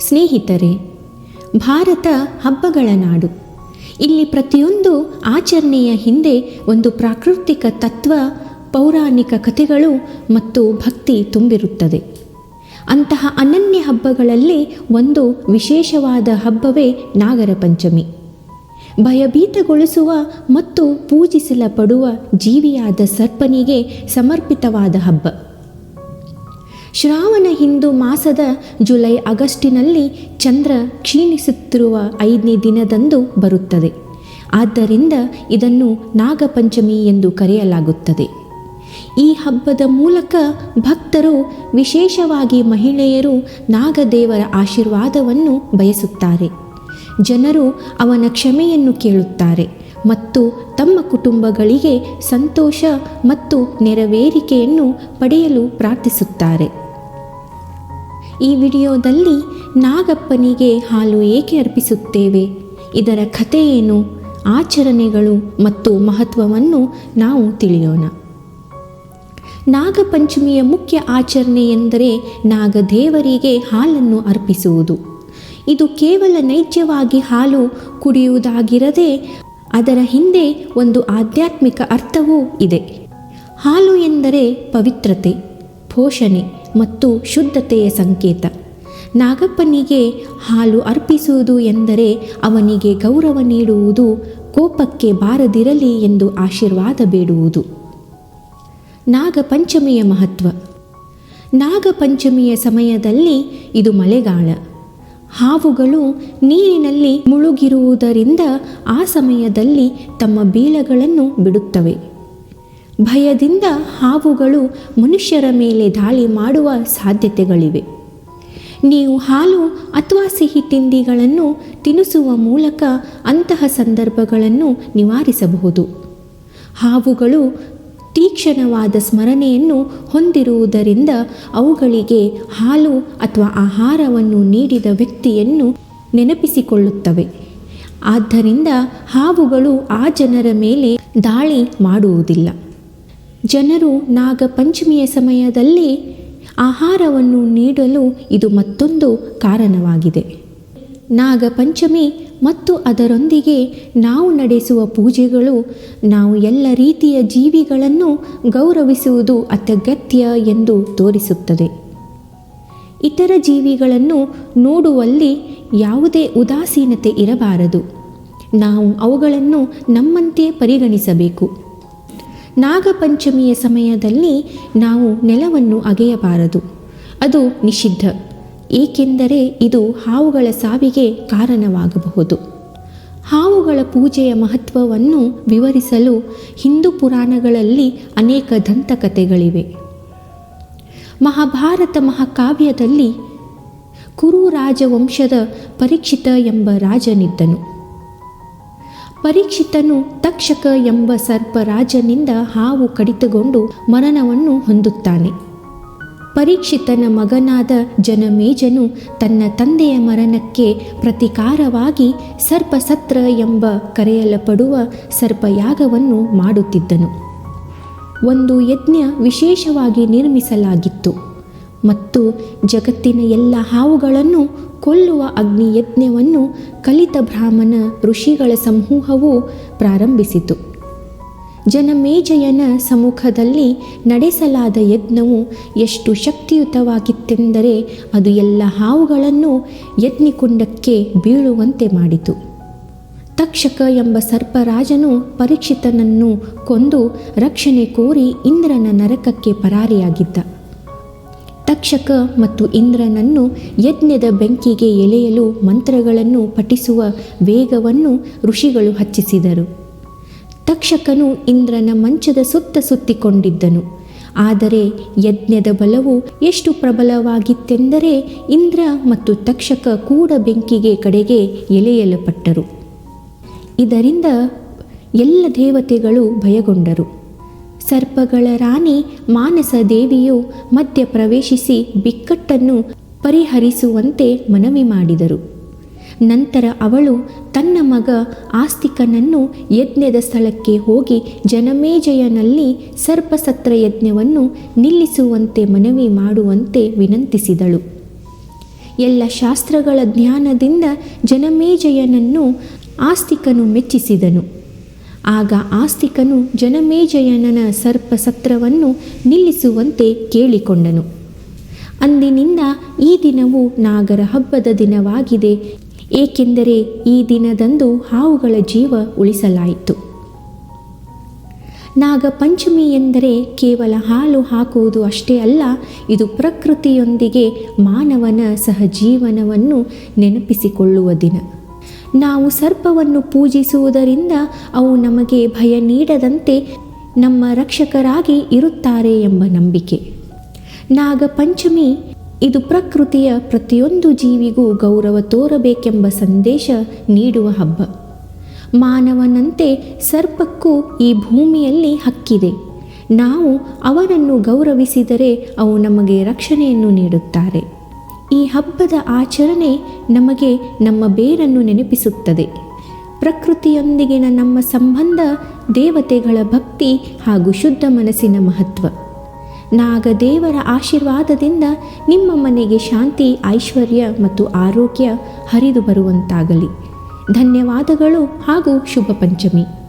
ಸ್ನೇಹಿತರೆ, ಭಾರತ ಹಬ್ಬಗಳ ನಾಡು. ಇಲ್ಲಿ ಪ್ರತಿಯೊಂದು ಆಚರಣೆಯ ಹಿಂದೆ ಒಂದು ಪ್ರಾಕೃತಿಕ ತತ್ವ, ಪೌರಾಣಿಕ ಕಥೆಗಳು ಮತ್ತು ಭಕ್ತಿ ತುಂಬಿರುತ್ತದೆ. ಅಂತಹ ಅನನ್ಯ ಹಬ್ಬಗಳಲ್ಲಿ ಒಂದು ವಿಶೇಷವಾದ ಹಬ್ಬವೇ ನಾಗರ ಪಂಚಮಿ ಭಯಭೀತಗೊಳಿಸುವ ಮತ್ತು ಪೂಜಿಸಲಪಡುವ ಜೀವಿಯಾದ ಸರ್ಪನಿಗೆ ಸಮರ್ಪಿತವಾದ ಹಬ್ಬ. ಶ್ರಾವಣ ಹಿಂದೂ ಮಾಸದ ಜುಲೈ ಆಗಸ್ಟಿನಲ್ಲಿ ಚಂದ್ರ ಕ್ಷೀಣಿಸುತ್ತಿರುವ ಐದನೇ ದಿನದಂದು ಬರುತ್ತದೆ. ಆದ್ದರಿಂದ ಇದನ್ನು ನಾಗಪಂಚಮಿ ಎಂದು ಕರೆಯಲಾಗುತ್ತದೆ. ಈ ಹಬ್ಬದ ಮೂಲಕ ಭಕ್ತರು, ವಿಶೇಷವಾಗಿ ಮಹಿಳೆಯರು, ನಾಗದೇವರ ಆಶೀರ್ವಾದವನ್ನು ಬಯಸುತ್ತಾರೆ. ಜನರು ಅವನ ಕ್ಷಮೆಯನ್ನು ಕೇಳುತ್ತಾರೆ. ಮತ್ತು ತಮ್ಮ ಕುಟುಂಬಗಳಿಗೆ ಸಂತೋಷ ಮತ್ತು ನೆರವೇರಿಕೆಯನ್ನು ಪಡೆಯಲು ಪ್ರಾರ್ಥಿಸುತ್ತಾರೆ. ಈ ವಿಡಿಯೋದಲ್ಲಿ ನಾಗಪ್ಪನಿಗೆ ಹಾಲು ಏಕೆ ಅರ್ಪಿಸುತ್ತೇವೆ? ಇದರ ಕಥೆ ಏನು ಆಚರಣೆಗಳು ಮತ್ತು ಮಹತ್ವವನ್ನು ನಾವು ತಿಳಿಯೋಣ. ನಾಗಪಂಚಮಿಯ ಮುಖ್ಯ ಆಚರಣೆ ಎಂದರೆ ನಾಗದೇವರಿಗೆ ಹಾಲನ್ನು ಅರ್ಪಿಸುವುದು. ಇದು ಕೇವಲ ನೈಜವಾಗಿ ಹಾಲು ಕುಡಿಯುವುದಾಗಿರದೆ ಅದರ ಹಿಂದೆ ಒಂದು ಆಧ್ಯಾತ್ಮಿಕ ಅರ್ಥವೂ ಇದೆ. ಹಾಲು ಎಂದರೆ ಪವಿತ್ರತೆ, ಪೋಷಣೆ ಮತ್ತು ಶುದ್ಧತೆಯ ಸಂಕೇತ. ನಾಗಪ್ಪನಿಗೆ ಹಾಲು ಅರ್ಪಿಸುವುದು ಎಂದರೆ ಅವನಿಗೆ ಗೌರವ ನೀಡುವುದು, ಕೋಪಕ್ಕೆ ಬಾರದಿರಲಿ ಎಂದು ಆಶೀರ್ವಾದ ಬೇಡುವುದು. ನಾಗಪಂಚಮಿಯ ಮಹತ್ವ. ನಾಗಪಂಚಮಿಯ ಸಮಯದಲ್ಲಿ ಇದು ಮಳೆಗಾಲ. ಹಾವುಗಳು ನೀರಿನಲ್ಲಿ ಮುಳುಗಿರುವುದರಿಂದ ಆ ಸಮಯದಲ್ಲಿ ತಮ್ಮ ಬೀಳಗಳನ್ನು ಬಿಡುತ್ತವೆ. ಭಯದಿಂದ ಹಾವುಗಳು ಮನುಷ್ಯರ ಮೇಲೆ ದಾಳಿ ಮಾಡುವ ಸಾಧ್ಯತೆಗಳಿವೆ. ನೀವು ಹಾಲು ಅಥವಾ ಸಿಹಿ ತಿಂಡಿಗಳನ್ನು ತಿನ್ನಿಸುವ ಮೂಲಕ ಅಂತಹ ಸಂದರ್ಭಗಳನ್ನು ನಿವಾರಿಸಬಹುದು. ಹಾವುಗಳು ತೀಕ್ಷ್ಣವಾದ ಸ್ಮರಣೆಯನ್ನು ಹೊಂದಿರುವುದರಿಂದ ಅವುಗಳಿಗೆ ಹಾಲು ಅಥವಾ ಆಹಾರವನ್ನು ನೀಡಿದ ವ್ಯಕ್ತಿಯನ್ನು ನೆನಪಿಸಿಕೊಳ್ಳುತ್ತವೆ. ಆದ್ದರಿಂದ ಹಾವುಗಳು ಆ ಜನರ ಮೇಲೆ ದಾಳಿ ಮಾಡುವುದಿಲ್ಲ. ಜನರು ನಾಗಪಂಚಮಿಯ ಸಮಯದಲ್ಲಿ ಆಹಾರವನ್ನು ನೀಡಲು ಇದು ಮತ್ತೊಂದು ಕಾರಣವಾಗಿದೆ. ನಾಗಪಂಚಮಿ ಮತ್ತು ಅದರೊಂದಿಗೆ ನಾವು ನಡೆಸುವ ಪೂಜೆಗಳು, ನಾವು ಎಲ್ಲ ರೀತಿಯ ಜೀವಿಗಳನ್ನು ಗೌರವಿಸುವುದು ಅತ್ಯಗತ್ಯ ಎಂದು ತೋರಿಸುತ್ತದೆ. ಇತರ ಜೀವಿಗಳನ್ನು ನೋಡುವಲ್ಲಿ ಯಾವುದೇ ಉದಾಸೀನತೆ ಇರಬಾರದು. ನಾವು ಅವುಗಳನ್ನು ನಮ್ಮಂತೆ ಪರಿಗಣಿಸಬೇಕು. ನಾಗಪಂಚಮಿಯ ಸಮಯದಲ್ಲಿ ನಾವು ನೆಲವನ್ನು ಅಗೆಯಬಾರದು. ಅದು ನಿಷಿದ್ಧ. ಏಕೆಂದರೆ ಇದು ಹಾವುಗಳ ಸಾವಿಗೆ ಕಾರಣವಾಗಬಹುದು. ಹಾವುಗಳ ಪೂಜೆಯ ಮಹತ್ವವನ್ನು ವಿವರಿಸಲು ಹಿಂದೂ ಪುರಾಣಗಳಲ್ಲಿ ಅನೇಕ ದಂತಕಥೆಗಳಿವೆ. ಮಹಾಭಾರತ ಮಹಾಕಾವ್ಯದಲ್ಲಿ ಕುರು ರಾಜವಂಶದ ಪರೀಕ್ಷಿತ ಎಂಬ ರಾಜನಿದ್ದನು. ಪರೀಕ್ಷಿತನು ತಕ್ಷಕ ಎಂಬ ಸರ್ಪರಾಜನಿಂದ ಹಾವು ಕಡಿತಗೊಂಡು ಮರಣವನ್ನು ಹೊಂದುತ್ತಾನೆ. ಪರೀಕ್ಷಿತನ ಮಗನಾದ ಜನಮೇಜನು ತನ್ನ ತಂದೆಯ ಮರಣಕ್ಕೆ ಪ್ರತಿಕಾರವಾಗಿ ಸರ್ಪಸತ್ರ ಎಂಬ ಕರೆಯಲ್ಪಡುವ ಸರ್ಪಯಾಗವನ್ನು ಮಾಡುತ್ತಿದ್ದನು. ಒಂದು ಯಜ್ಞ ವಿಶೇಷವಾಗಿ ನಿರ್ಮಿಸಲಾಗಿತ್ತು. ಮತ್ತು ಜಗತ್ತಿನ ಎಲ್ಲ ಹಾವುಗಳನ್ನು ಕೊಲ್ಲುವ ಅಗ್ನಿ ಯಜ್ಞವನ್ನು ಕಲಿತ ಬ್ರಾಹ್ಮಣ ಋಷಿಗಳ ಸಮೂಹವು ಪ್ರಾರಂಭಿಸಿತು. ಜನಮೇಜಯನ ಸಮ್ಮುಖದಲ್ಲಿ ನಡೆಸಲಾದ ಯಜ್ಞವು ಎಷ್ಟು ಶಕ್ತಿಯುತವಾಗಿತ್ತೆಂದರೆ ಅದು ಎಲ್ಲ ಹಾವುಗಳನ್ನು ಯಜ್ಞಿಕುಂಡಕ್ಕೆ ಬೀಳುವಂತೆ ಮಾಡಿತು. ತಕ್ಷಕ ಎಂಬ ಸರ್ಪರಾಜನು ಪರೀಕ್ಷಿತನನ್ನು ಕೊಂದು ರಕ್ಷಣೆ ಕೋರಿ ಇಂದ್ರನ ನರಕಕ್ಕೆ ಪರಾರಿಯಾಗಿದ್ದ. ತಕ್ಷಕ ಮತ್ತು ಇಂದ್ರನನ್ನು ಯಜ್ಞದ ಬೆಂಕಿಗೆ ಎಳೆಯಲು ಮಂತ್ರಗಳನ್ನು ಪಠಿಸುವ ವೇಗವನ್ನು ಋಷಿಗಳು ಹಚ್ಚಿಸಿದರು. ತಕ್ಷಕನು ಇಂದ್ರನ ಮಂಚದ ಸುತ್ತ ಸುತ್ತಿಕೊಂಡಿದ್ದನು. ಆದರೆ ಯಜ್ಞದ ಬಲವು ಎಷ್ಟು ಪ್ರಬಲವಾಗಿತ್ತೆಂದರೆ ಇಂದ್ರ ಮತ್ತು ತಕ್ಷಕ ಕೂಡ ಬೆಂಕಿಗೆ ಕಡೆಗೆ ಎಳೆಯಲ್ಪಟ್ಟರು. ಇದರಿಂದ ಎಲ್ಲ ದೇವತೆಗಳು ಭಯಗೊಂಡರು. ಸರ್ಪಗಳ ರಾಣಿ ಮಾನಸ ದೇವಿಯು ಮಧ್ಯ ಪ್ರವೇಶಿಸಿ ಬಿಕ್ಕಟ್ಟನ್ನು ಪರಿಹರಿಸುವಂತೆ ಮನವಿ ಮಾಡಿದರು. ನಂತರ ಅವಳು ತನ್ನ ಮಗ ಆಸ್ತಿಕನನ್ನು ಯಜ್ಞದ ಸ್ಥಳಕ್ಕೆ ಹೋಗಿ ಜನಮೇಜಯನಲ್ಲಿ ಸರ್ಪಸತ್ರ ಯಜ್ಞವನ್ನು ನಿಲ್ಲಿಸುವಂತೆ ಮನವಿ ಮಾಡುವಂತೆ ವಿನಂತಿಸಿದಳು. ಎಲ್ಲ ಶಾಸ್ತ್ರಗಳ ಜ್ಞಾನದಿಂದ ಜನಮೇಜಯನನ್ನು ಆಸ್ತಿಕನು ಮೆಚ್ಚಿಸಿದನು. ಆಗ ಆಸ್ತಿಕನು ಜನಮೇಜಯನನ ಸರ್ಪಸತ್ರವನ್ನು ನಿಲ್ಲಿಸುವಂತೆ ಕೇಳಿಕೊಂಡನು. ಅಂದಿನಿಂದ ಈ ದಿನವು ನಾಗರ ಹಬ್ಬದ ದಿನವಾಗಿದೆ. ಏಕೆಂದರೆ ಈ ದಿನದಂದು ಹಾವುಗಳ ಜೀವ ಉಳಿಸಲಾಯಿತು. ನಾಗಪಂಚಮಿ ಎಂದರೆ ಕೇವಲ ಹಾಲು ಹಾಕುವುದು ಅಷ್ಟೇ ಅಲ್ಲ, ಇದು ಪ್ರಕೃತಿಯೊಂದಿಗೆ ಮಾನವನ ಸಹಜೀವನವನ್ನು ನೆನಪಿಸಿಕೊಳ್ಳುವ ದಿನ. ನಾವು ಸರ್ಪವನ್ನು ಪೂಜಿಸುವುದರಿಂದ ಅವು ನಮಗೆ ಭಯ ನೀಡದಂತೆ ನಮ್ಮ ರಕ್ಷಕರಾಗಿ ಇರುತ್ತಾರೆ ಎಂಬ ನಂಬಿಕೆ. ನಾಗಪಂಚಮಿ ಇದು ಪ್ರಕೃತಿಯ ಪ್ರತಿಯೊಂದು ಜೀವಿಗೂ ಗೌರವ ತೋರಬೇಕೆಂಬ ಸಂದೇಶ ನೀಡುವ ಹಬ್ಬ. ಮಾನವನಂತೆ ಸರ್ಪಕ್ಕೂ ಈ ಭೂಮಿಯಲ್ಲಿ ಹಕ್ಕಿದೆ. ನಾವು ಅವರನ್ನು ಗೌರವಿಸಿದರೆ ಅವು ನಮಗೆ ರಕ್ಷಣೆಯನ್ನು ನೀಡುತ್ತಾರೆ. ಈ ಹಬ್ಬದ ಆಚರಣೆ ನಮಗೆ ನಮ್ಮ ಬೇರನ್ನು ನೆನಪಿಸುತ್ತದೆ. ಪ್ರಕೃತಿಯೊಂದಿಗಿನ ನಮ್ಮ ಸಂಬಂಧ ದೇವತೆಗಳ ಭಕ್ತಿ ಹಾಗೂ ಶುದ್ಧ ಮನಸ್ಸಿನ ಮಹತ್ವ. ನಾಗದೇವರ ಆಶೀರ್ವಾದದಿಂದ ನಿಮ್ಮ ಮನೆಗೆ ಶಾಂತಿ ಐಶ್ವರ್ಯ ಮತ್ತು ಆರೋಗ್ಯ ಹರಿದು ಬರುವಂತಾಗಲಿ. ಧನ್ಯವಾದಗಳು ಹಾಗೂ ಶುಭ ಪಂಚಮಿ.